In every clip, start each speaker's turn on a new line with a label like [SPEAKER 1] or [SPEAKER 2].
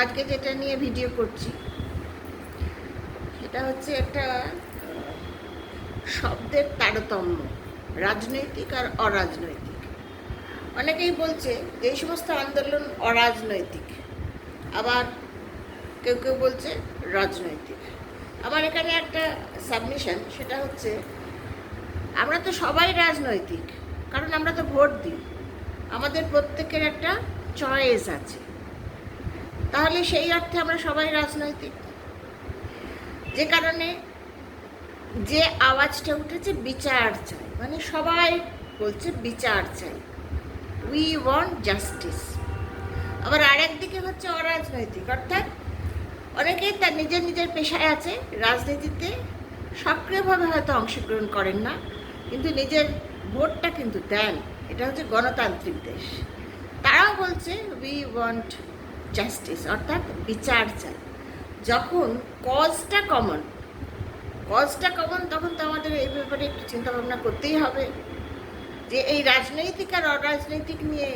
[SPEAKER 1] আজকে যেটা নিয়ে ভিডিও করছি, সেটা হচ্ছে একটা শব্দের তারতম্য, রাজনৈতিক আর অরাজনৈতিক। অনেকেই বলছে যে এই সমস্ত আন্দোলন অরাজনৈতিক, আবার কেউ কেউ বলছে রাজনৈতিক। আমার এখানে একটা সাবমিশন সেটা হচ্ছে, আমরা তো সবাই রাজনৈতিক, কারণ আমরা তো ভোট দিই। আমাদের প্রত্যেকের একটা চয়েস আছে। তাহলে সেই অর্থে আমরা সবাই রাজনৈতিক। যে কারণে যে আওয়াজটা উঠেছে, বিচার চাই। মানে সবাই বলছে বিচার চাই। উই ওয়ান্ট জাস্টিস আবার আরেক দিকে হচ্ছে অরাজনৈতিক। অর্থাৎ অনেকেই তার নিজের নিজের পেশায় আছে, রাজনীতিতে সক্রিয়ভাবে হয়তো অংশগ্রহণ করেন না, কিন্তু নিজের ভোটটা কিন্তু দেন। এটা হচ্ছে গণতান্ত্রিক দেশ। তারাও বলছে উই ওয়ান্ট জাস্টিস অর্থাৎ বিচার চাই। যখন কজটা কমন কজটা কমন তখন তো আমাদের এই ব্যাপারে একটু চিন্তা ভাবনা করতেই হবে যে এই রাজনৈতিক আর অরাজনৈতিক নিয়ে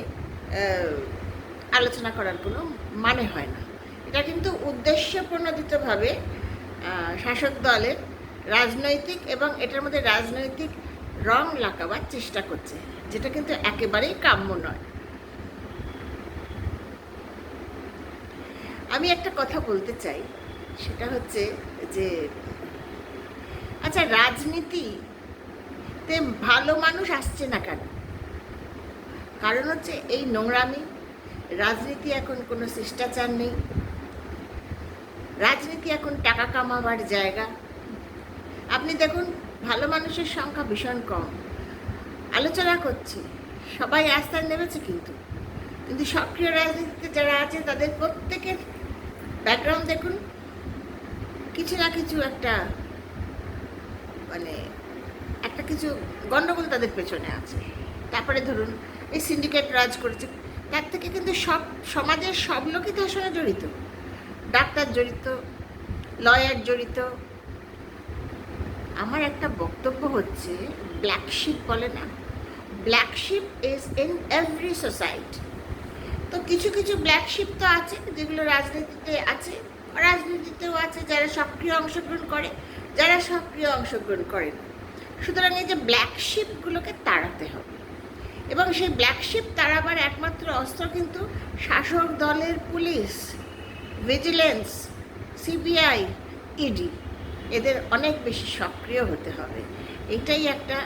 [SPEAKER 1] আলোচনা করার কোনো মানে হয় না। এটা কিন্তু উদ্দেশ্য প্রণোদিতভাবে শাসক দলের রাজনৈতিক এবং এটার মধ্যে রাজনৈতিক রং লাগাবার চেষ্টা করছে, যেটা কিন্তু একেবারেই কাম্য নয়। আমি একটা কথা বলতে চাই, সেটা হচ্ছে যে আচ্ছা রাজনীতিতে ভালো মানুষ আসছে না কেন? কারণ হচ্ছে এই নোংরামি, রাজনীতি এখন কোনো শিষ্টাচার নেই। রাজনীতি এখন টাকা কামাবার জায়গা। আপনি দেখুন, ভালো মানুষের সংখ্যা ভীষণ কম। আলোচনা করছি, সবাই আস্থান নেমেছে কিন্তু। কিন্তু সক্রিয় রাজনীতিতে যারা আছে, তাদের প্রত্যেকের ব্যাকগ্রাউন্ড দেখুন। কিছু না কিছু একটা মানে একটা কিছু গণ্ডগোল তাদের পেছনে আছে। তারপরে ধরুন, এই সিন্ডিকেট রাজ করেছে। তার থেকে কিন্তু সব সমাজের সব লোকই তার সঙ্গে জড়িত। ডাক্তার জড়িত লয়ার জড়িত। আমার একটা বক্তব্য হচ্ছে ব্ল্যাক শিপ বলে না। Black sheep is in every society তো কিছু কিছু ব্ল্যাক শিপ তো আছে, যেগুলো রাজনীতিতে আছে, রাজনীতিতেও আছে, যারা সক্রিয় অংশগ্রহণ করে, যারা সক্রিয় অংশগ্রহণ করে না। সুতরাং এই যে ব্ল্যাক শিপগুলোকে তাড়াতে হবে। এবং সেই ব্ল্যাক শিপ তাড়াবার একমাত্র অস্ত্র কিন্তু শাসক দলের পুলিশ ভিজিলেন্স সিবিআই ইডি এদের অনেক বেশি সক্রিয় হতে হবে। এটাই একটা,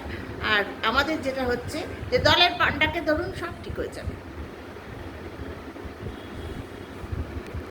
[SPEAKER 1] আর আমাদের যেটা হচ্ছে যে দলের পান্ডাকে ধরুন সব ঠিক হয়ে যাবে।